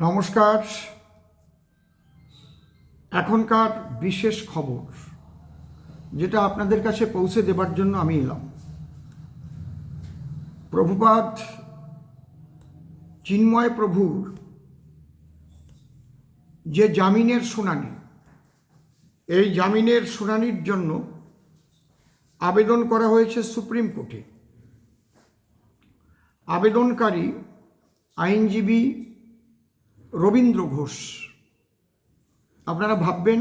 নমস্কার। এখনকার বিশেষ খবর, যেটা আপনাদের কাছে পৌঁছে দেবার জন্য আমি এলাম। প্রভুপাদ চিন্ময় প্রভুর যে জামিনের শুনানি, এই জামিনের শুনানির জন্য আবেদন করা হয়েছে সুপ্রিম কোর্টে। আবেদনকারী আইনজীবী রবীন্দ্র ঘোষ। আপনারা ভাববেন,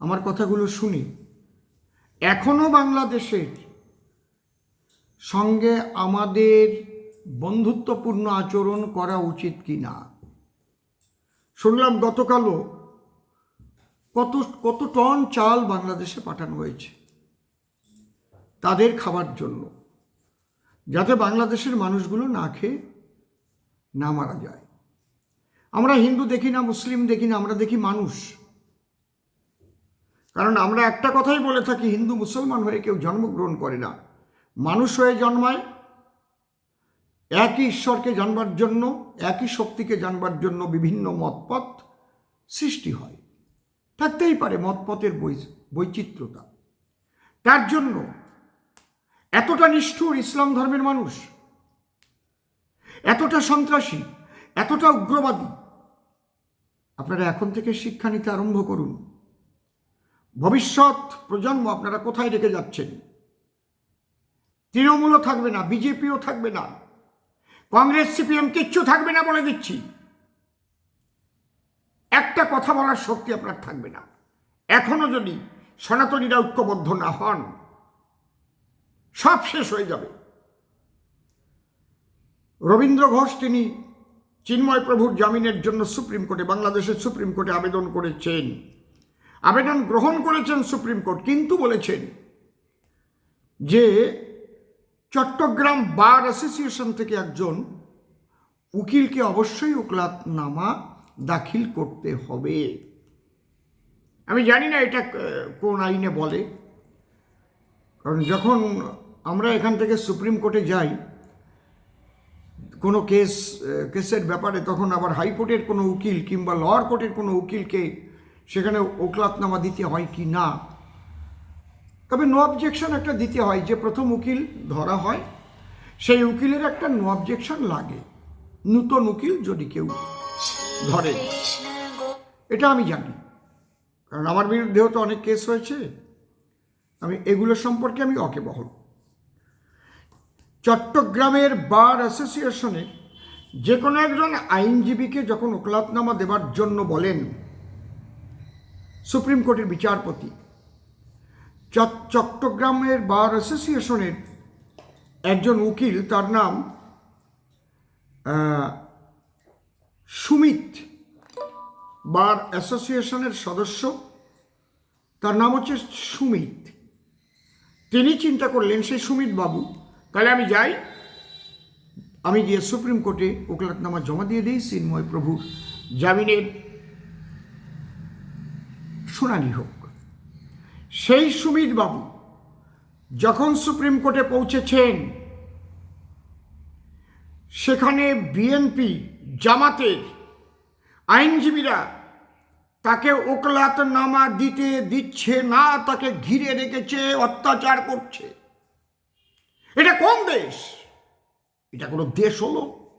আমার কথাগুলো শুনি। এখনও বাংলাদেশের সঙ্গে আমাদের বন্ধুত্বপূর্ণ আচরণ করা উচিত কি না শুনলাম গতকালও কত কত টন চাল বাংলাদেশে পাঠানো হয়েছে তাদের খাবার জন্য, যাতে বাংলাদেশের মানুষগুলো না খেয়ে না মারা যায়। আমরা হিন্দু দেখি না, মুসলিম দেখি না, আমরা দেখি মানুষ। কারণ আমরা একটা কথাই বলে থাকি, হিন্দু মুসলমান হয়ে কেউ জন্মগ্রহণ করে না। মানুষ হয়ে জন্মায়, একই ঈশ্বরকে জানবার জন্য, একই শক্তিকে জানবার জন্য বিভিন্ন মতপথ সৃষ্টি হয়। থাকতেই পারে মতপথের বৈচিত্র্যতা। তার জন্য এতটা নিষ্ঠুর ইসলাম ধর্মের মানুষ, এতটা সন্ত্রাসী, এতটা উগ্রবাদী আপনারা এখন থেকে শিক্ষা নিতে আরম্ভ করুন। ভবিষ্যৎ প্রজন্ম আপনারা কোথায় রেখে যাচ্ছেন? তৃণমূলও থাকবে না, বিজেপিও থাকবে না, কংগ্রেস, সিপিএম কিচ্ছু থাকবে না বলে দিচ্ছি। একটা কথা বলার শক্তি আপনার থাকবে না। এখনও যদি সনাতনীরা ঐক্যবদ্ধ না হন, সব শেষ হয়ে যাবে। রবীন্দ্র ঘোষ তিনি চিন্ময় প্রভুর জামিনের জন্য সুপ্রিম কোর্টে, বাংলাদেশের সুপ্রিম কোর্টে আবেদন করেছেন। আবেদন গ্রহণ করেছেন সুপ্রিম কোর্ট, কিন্তু বলেছেন যে চট্টগ্রাম বার অ্যাসোসিয়েশন থেকে একজন উকিলকে অবশ্যই ওকলাতনামা দাখিল করতে হবে। আমি জানি না এটা কোন আইনে বলে, কারণ যখন আমরা এখান থেকে সুপ্রিম কোর্টে যাই কোনো কেস কেসের ব্যাপারে তখন আবার হাইকোর্টের কোনো উকিল কিংবা লোয়ার কোর্টের কোনো উকিলকে সেখানে ওকলাতনামা দিতে হয় কি না? তবে নো অবজেকশন একটা দিতে হয় যে প্রথম উকিল ধরা হয়, সেই উকিলের একটা নো অবজেকশন লাগে। নূতন উকিল যদি কেউ ধরে, এটা আমি জানি। কারণ আমার বিরুদ্ধেও তো অনেক কেস হয়েছে। আমি এগুলো সম্পর্কে আমি অকেবহল। চট্টগ্রামের বার অ্যাসোসিয়েশনে যে কোনো একজন আইনজীবীকে যখন ওকলাতনামা দেবার জন্য বলেন, সুপ্রিম কোর্টের বিচারপতি চট্টগ্রামের বার অ্যাসোসিয়েশনের একজন উকিল তার নাম সুমিত বার অ্যাসোসিয়েশনের সদস্য, তার নাম হচ্ছে সুমিত। তিনি চিন্তা করলেন, সেই সুমিত বাবু তাহলে আমি যাই। আমি গিয়ে সুপ্রিম কোর্টে ওকালতনামা জমা দিয়ে দিই চিন্ময় প্রভুর জামিনের শুনানি হোক। সেই সুমিত বাবু যখন সুপ্রিম কোর্টে পৌঁছেছেন, সেখানে বিএনপি জামাতের আইনজীবীরা তাকে ওকলাতনামা দিতে দিচ্ছে না, তাকে ঘিরে রেখেছে, অত্যাচার করছে। কোন দেশ? এটা কোনো দেশ হলো?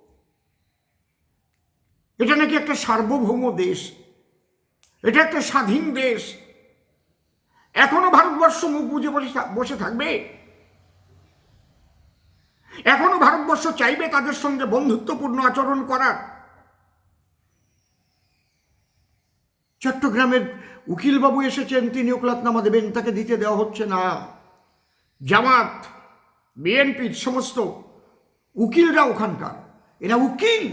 এটা নাকি একটা সার্বভৌম দেশ? এটা একটা স্বাধীন দেশ? এখনও ভারতবর্ষ মুখ বুঝে বসে বসে থাকবে? এখনও ভারতবর্ষ চাইবে তাদের সঙ্গে বন্ধুত্বপূর্ণ আচরণ করার? চট্টগ্রামের উকিলবাবু এসেছেন, তিনি ওকলাতনামা দেবেন, তাকে দিতে দেওয়া হচ্ছে না। জামাত বিএনপির সমস্ত উকিলরা ওখানকার। এরা উকিল।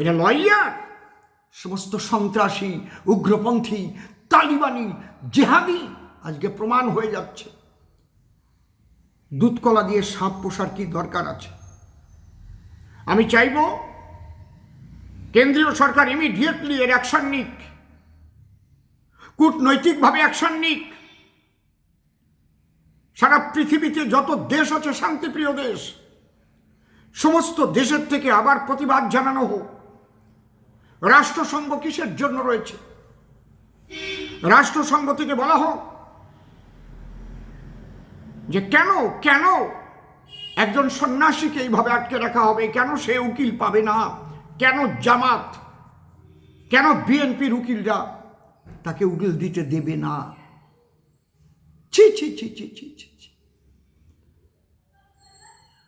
এরা লয়ার। সমস্ত সন্ত্রাসী, উগ্রপন্থী, তালিবানি, জেহাদি আজকে প্রমাণ হয়ে যাচ্ছে। দুধকলা দিয়ে সাপ পোষার কি দরকার আছে? আমি চাইব কেন্দ্রীয় সরকার ইমিডিয়েটলি এর অ্যাকশন নিক। কূটনৈতিকভাবে অ্যাকশন নিক। সারা পৃথিবীতে যত দেশ আছে শান্তিপ্রিয় দেশ, সমস্ত দেশের থেকে আবার প্রতিবাদ জানানো হোক। রাষ্ট্রসংঘ কিসের জন্য রয়েছে? রাষ্ট্রসংঘ থেকে বলা হোক যে কেন কেন একজন সন্ন্যাসীকে এইভাবে আটকে রাখা হবে? কেন সে উকিল পাবে না? কেন জামাত? কেন বিএনপির উকিলরা তাকে উকিল দিতে দেবে না? ছি ছি ছি ছি ছি ছি ছি।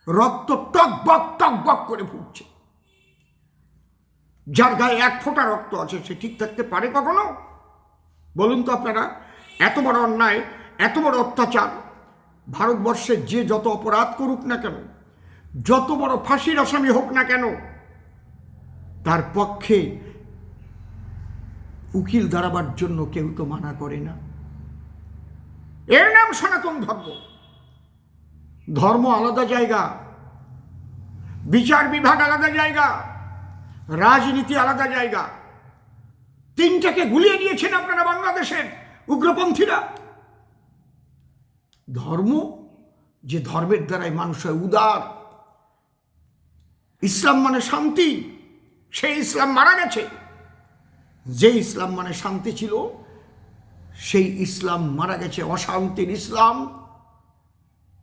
রক্ত টক, বক করে ফুটছে। যার গায়ে এক ফোঁটা রক্ত আছে, সে ঠিক থাকতে পারে কখনো? বলুন তো আপনারা, এত বড় অন্যায়, এত বড় অত্যাচার, ভারতবর্ষে যে যত অপরাধ করুক না কেন, যত বড় ফাঁসির আসামি হোক না কেন, তার পক্ষে উকিল দাঁড়াবার জন্য কেউ তো মানা করে না। এর নাম সনাতন ধর্ম। ধর্ম আলাদা জায়গা, বিচার বিভাগ আলাদা জায়গা, রাজনীতি আলাদা জায়গা। তিনটাকে গুলিয়ে দিয়েছেন আপনারা বাংলাদেশের উগ্রপন্থীরা। ধর্ম যে ধর্মের দ্বারাই মানুষ হয় উদার। ইসলাম মানে শান্তি, সেই ইসলাম মারা গেছে। যে ইসলাম মানে শান্তি ছিল সেই ইসলাম মারা গেছে, অশান্তির ইসলাম।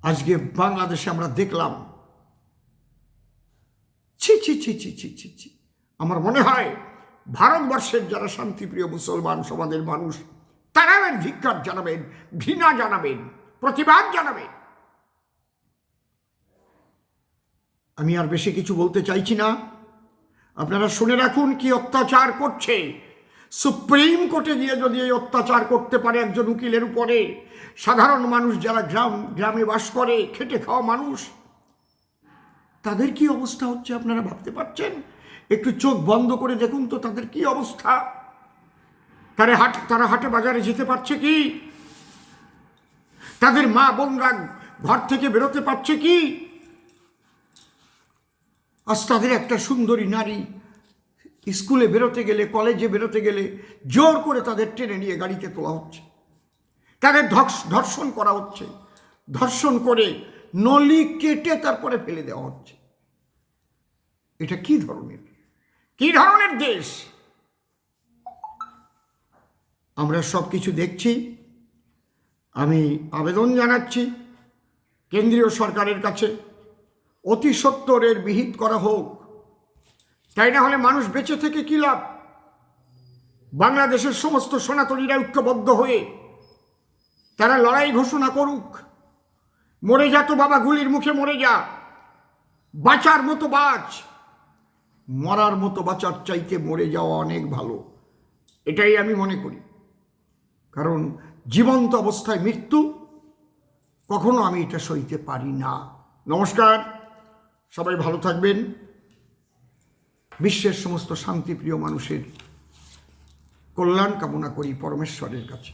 আজকে বাংলাদেশে আমরা দেখলাম, ছি ছি ছি ছি ছি ছি ছি। আমার মনে হয় ভারতবর্ষের যারা শান্তিপ্রিয় মুসলমান সমাজের মানুষ, তারাও এর ধিক্কার জানাবেন, ঘৃণা জানাবেন, প্রতিবাদ জানাবেন। আমি আর বেশি কিছু বলতে চাইছি না। আপনারা শুনে রাখুন কি অত্যাচার করছে। সুপ্রিম কোর্টে গিয়ে যদি এই অত্যাচার করতে পারে একজন উকিলের উপরে, সাধারণ মানুষ যারা গ্রাম, গ্রামে বাস করে, খেটে খাওয়া মানুষ, তাদের কি অবস্থা হচ্ছে আপনারা ভাবতে পারছেন? একটু চোখ বন্ধ করে দেখুন তো তাদের কি অবস্থা। তারা হাট, তারা হাটে বাজারে যেতে পারছে কি? তাদের মা বোনরা ঘর থেকে বেরোতে পারছে কি? আজ তাদের একটা সুন্দরী নারী স্কুলে বেরোতে গেলে, কলেজে বেরোতে গেলে জোর করে তাদের টেনে নিয়ে গাড়িতে তোলা হচ্ছে। তাদের ধর্ষ- ধর্ষণ করা হচ্ছে। ধর্ষণ করে নলি কেটে তারপরে ফেলে দেওয়া হচ্ছে। এটা কি ধরনের? কি ধরনের দেশ? আমরা সব কিছু দেখছি। আমি আবেদন জানাচ্ছি কেন্দ্রীয় সরকারের কাছে। অতি সত্তরের বিহিত করা হোক তাই না হলে মানুষ বেঁচে থেকে কি লাভ? বাংলাদেশের সমস্ত সনাতনীরা ঐক্যবদ্ধ হয়ে তারা লড়াই ঘোষণা করুক। মরে যা তো বাবা গুলির মুখে মরে যা। বাঁচার মতো বাঁচ। মরার মতো বাঁচার চাইতে মরে যাওয়া অনেক ভালো। এটাই আমি মনে করি। কারণ জীবন্ত অবস্থায় মৃত্যু, কখনো আমি এটা সইতে পারি না। নমস্কার। সবাই ভালো থাকবেন। বিশ্বের সমস্ত শান্তিপ্রিয় মানুষের কল্যাণ কামনা করি পরমেশ্বরের কাছে।